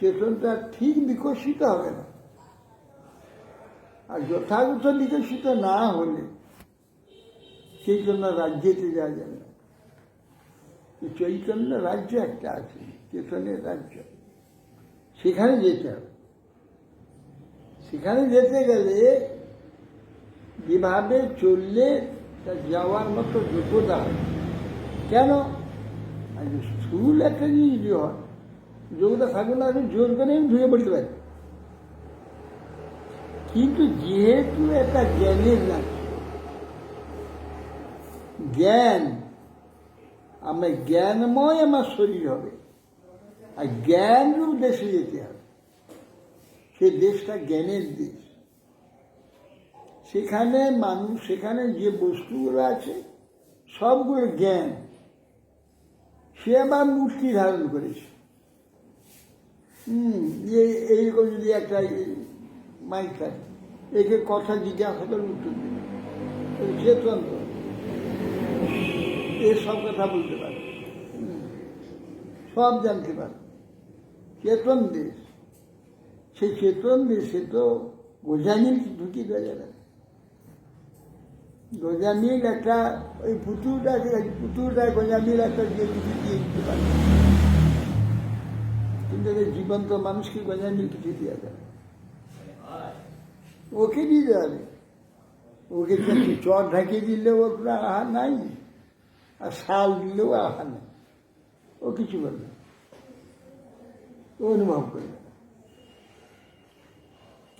চেতনটা ঠিক বিকশিত হবে না। আর যথাযথ বিকশিত না হলে সেই জন্য রাজ্যেতে যাওয়া যাবে না। চৈতন্য রাজ্য একটা আছে, চেতনের রাজ্য। সেখানে যেতে হবে। সেখানে যেতে গেলে যেভাবে চললে তা যাওয়ার মতো যোগ্যতা হয় কেন? স্থূল একটা জিনিস হয়। যোগ্যতা থাকবে না, আমি জোর করে আমি ঢুকে পড়তে পারি। কিন্তু যেহেতু একটা জ্ঞানের না, জ্ঞান, আমার জ্ঞানময় আমার শরীর হবে। আর জ্ঞানরূপ দেশে যেতে হবে। সে দেশটা জ্ঞানের দেশ। সেখানে মানুষ, সেখানে যে বস্তুগুলো আছে, সবগুলো জ্ঞান। সে আবার মূর্তি ধারণ করেছে। হুম, যে এইরকম যদি একটা মাইক থাকে, একে কথা জিজ্ঞাসা করে উত্তর দেবে। চেতন তো। এ সব কথা বলতে পারে। সব জানতে পারে। চেতন দেশ। সেই চেতন দেশে তো গোজামিল ঢুকি যাবে। না গোজামিল একটা ওই পুতুলটা পুতুলটা গোজামিল একটা দিয়ে দিতে পারে। কিন্তু জীবন্ত মানুষকে গোজামিল কিছু দেওয়া যাবে। ওকে দিয়ে যাবে ওকে চর ঢাকিয়ে দিলেও ওর আহার নাই, আর শাল দিলেও আহার নাই ও কিছু। ও অনুভব করবে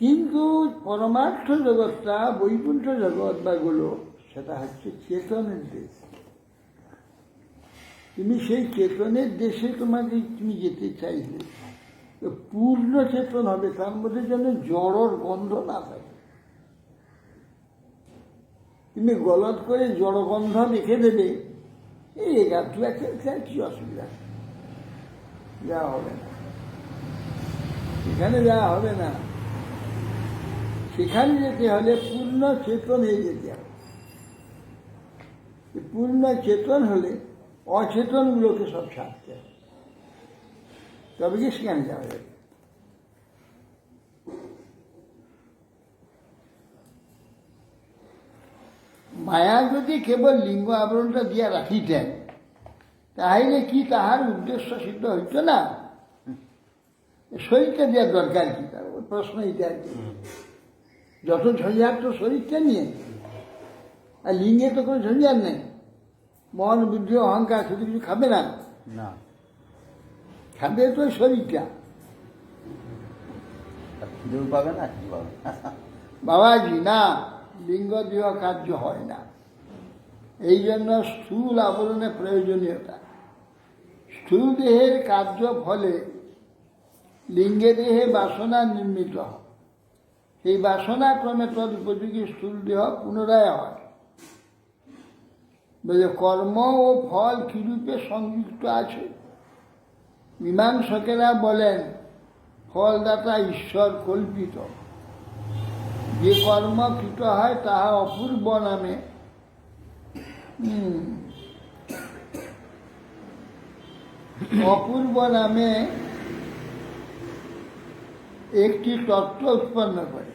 কিন্তু পরমার্থ জগৎটা, বৈকুণ্ঠ জগৎ বা গুলো সেটা হচ্ছে চেতনের দেশ তুমি সেই চেতনের দেশে তোমাকে তুমি যেতে চাইলে পূর্ণ চেতন হবে, তার মধ্যে যেন জড়র গন্ধ না থাকে। তুমি গলত করে জড় গন্ধ রেখে দেবে, এই এগারটু একটা কি অসুবিধা? যাওয়া হবে না। সেখানে যাওয়া হবে না। সেখানে যেতে হলে পূর্ণ চেতন হয়ে যেতে হবে। পূর্ণ চেতন হলে অচেতনগুলোকে সব ছাড়তে হবে। তবে কি সেখানে যাওয়া যাবে। মায়া যদি কেবল লিঙ্গ আবরণটা দিয়া রাখিতেন তাহলে কি তাহার উদ্দেশ্য সিদ্ধ হইত না? শরীরটা দেওয়ার দরকার কি? তার প্রশ্ন এটা আর কি। যত ঝঞ্ঝাট তো শরীরটা নিয়ে। আর লিঙ্গে তো কোনো ঝঞ্ঝাট নেই। মন বুদ্ধি অহংকার শুধু কিছু খাবে না? না। খাবে তো শরীরটা। খিদেও পাবে না পাবে বাবাজি না লিঙ্গ দেহ কার্য হয় না। এই জন্য স্থূল আবরণের প্রয়োজনীয়তা। স্থূল দেহের কার্য ফলে লিঙ্গে দেহে বাসনা নির্মিত হয়। সেই বাসনা ক্রমে তদ উপযোগী স্থূল দেহ পুনরায় হয়। বলে কর্ম ও ফল কিরূপে সংযুক্ত আছে? মীমাংসকেরা বলেন, ফলদাতা ঈশ্বর কল্পিত। যে কর্ম কৃত হয় তাহা অপূর্ব নামে। অপূর্ব নামে একটি তত্ত্ব উৎপন্ন করে।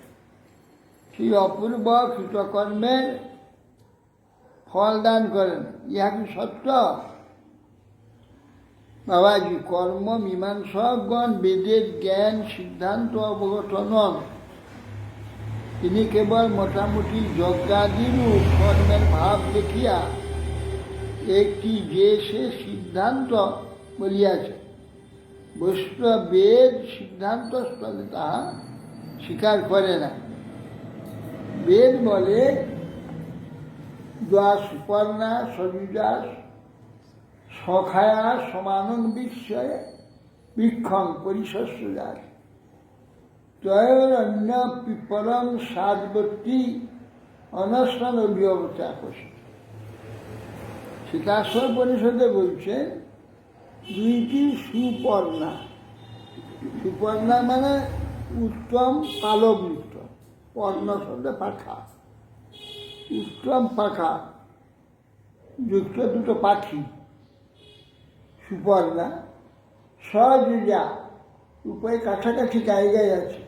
সেই অপূর্ব কৃতকর্মের ফল দান করেন। ইহা কি সত্য। বাবাজি, কর্ম মীমাংসকগণ বেদের জ্ঞান, সিদ্ধান্ত অবগত নন তিনি কেবল মোটামুটি যজ্ঞাদিরূপ কর্মের ভাব দেখিয়া একটি যে সে সিদ্ধান্ত বলিয়াছে। বৈষ্ণব বেদ সিদ্ধান্ত স্থলে তাহা স্বীকার করে না। বেদ বলে দ্বা সুপর্ণা সবিদাস সখায়া সমানং বিস্ময়ে বীক্ষণ পরিশস্য যাস তয়োরন্য পিপলং সাতবর্তী অনশন অভিয়বতা করছে সীতাশ্বর পরিষদে বলছেন, দুইটি সুপর্ণা। সুপর্ণা মানে উত্তম পালবযুক্ত পর্ণ শব্দ পাখা উত্তম পাখা যুক্ত দুটো পাখি সুপর্ণা সযুজা উপায় কাছাকাছি জায়গায় আছে।